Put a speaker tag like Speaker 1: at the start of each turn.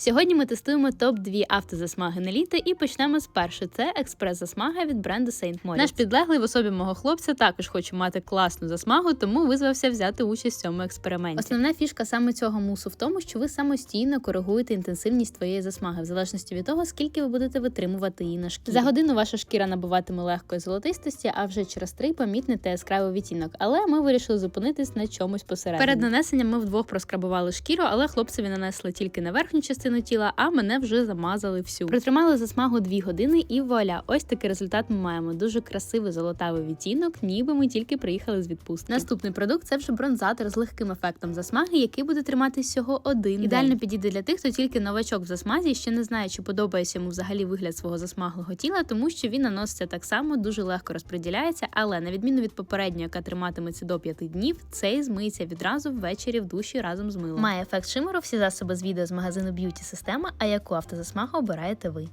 Speaker 1: Сьогодні ми тестуємо топ 2 автозасмаги на літо і почнемо з першої. Це експрес-засмага від бренду Saint Moritz. Наш підлеглий в особі мого хлопця також хоче мати класну засмагу, тому визвався взяти участь в цьому експерименті. Основна фішка саме цього мусу в тому, що ви самостійно коригуєте інтенсивність твоєї засмаги, в залежності від того, скільки ви будете витримувати її на шкірі. За годину ваша шкіра набуватиме легкої золотистості, а вже через три помітните яскравий відтінок. Але ми вирішили зупинитись на чомусь посередині. Перед нанесенням ми вдвох проскрабували шкіру, але хлопцеві нанесли тільки на верхню частину тіла, а мене вже замазали всю. Протримали засмагу дві години, і вуаля, ось такий результат ми маємо. Дуже красивий золотавий відтінок, ніби ми тільки приїхали з відпустки. Наступний продукт це вже бронзатор з легким ефектом засмаги, який буде тримати всього один. Ідеально підійде для тих, хто тільки новачок в засмазі ще не знає, чи подобається йому взагалі вигляд свого засмаглого тіла, тому що він наноситься так само, дуже легко розподіляється, але на відміну від попередньої, яка триматиметься до 5 днів, цей змиється відразу ввечері в душі разом з милом. Має ефект шимеру, всі засоби з відео з магазину Beauty Система, а яку автозасмагу обираєте ви.